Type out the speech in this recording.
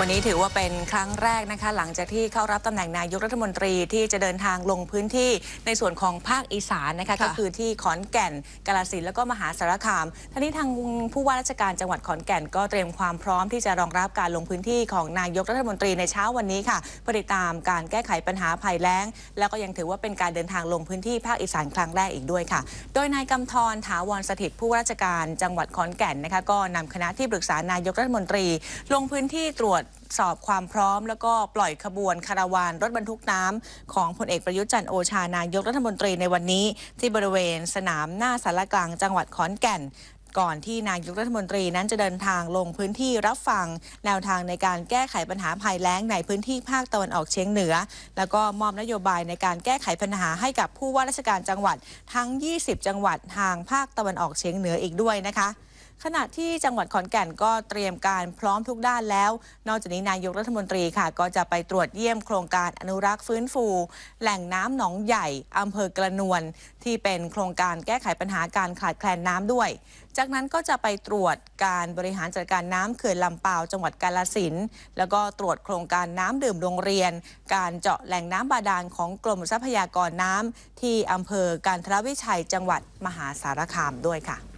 วันนี้ถือว่าเป็นครั้งแรกนะคะ หลังจากที่เข้ารับตำแหน่งนายกรัฐมนตรีที่จะเดินทางลงพื้นที่ในส่วนของภาคอีสานนะคะค่ะก็คือที่ขอนแก่นกาลสินธุ์แล้วก็มหาสารคามท่านี้ทางผู้ว่าราชการจังหวัดขอนแก่นก็เตรียมความพร้อมที่จะรองรับการลงพื้นที่ของนายกรัฐมนตรีในเช้าวันนี้ค่ะเพื่อติดตามการแก้ไขปัญหาภัยแล้ง แล้วก็ยังถือว่าเป็นการเดินทางลงพื้นที่ภาคอีสานครั้งแรกอีกด้วยค่ะ โดยนายกำธรถาวรสถิตผู้ว่าราชการจังหวัดขอนแก่นนะคะก็นำคณะที่ปรึกษานายกรัฐมนตรี ลงพื้นที่ตรวจสอบความพร้อม แล้วก็ปล่อยขบวนคาราวานรถบรรทุกน้ำของพลเอกประยุทธ์จันโอชานายกรัฐมนตรีในวันนี้ ที่บริเวณสนามหน้าสารกลางจังหวัดขอนแก่นก่อนที่นายกรัฐมนตรีนั้นจะเดินทางลงพื้นที่รับฟัง แนวทางในการแก้ไขปัญหาภัยแล้งในพื้นที่ภาคตะวันออกเฉียงเหนือ แล้วก็มอบนโยบายในการแก้ไขปัญหาให้กับผู้ว่าราชการจังหวัดทั้ง 20 จังหวัดทางภาคตะวันออกเฉียงเหนืออีกด้วยนะคะ ขณะที่จังหวัดขอนแก่นก็เตรียมการพร้อมทุกด้านแล้ว นอกจากนี้นายกรัฐมนตรีค่ะ ก็จะไปตรวจเยี่ยมโครงการอนุรักษ์ฟื้นฟู แหล่งน้ำหนองใหญ่อำเภอกระนวน ที่เป็นโครงการแก้ไขปัญหาการขาดแคลนน้ำด้วย จากนั้นก็จะไปตรวจการบริหารจัดการน้ำเขื่อนลำปาวจังหวัดกาลสินแล้วก็ตรวจโครงการน้ำดื่มโรงเรียน การเจาะแหล่งน้ำบาดาลของกรมทรัพยากรน้ำที่อำเภอการทรวิชัยจังหวัดมหาสารคามด้วยค่ะ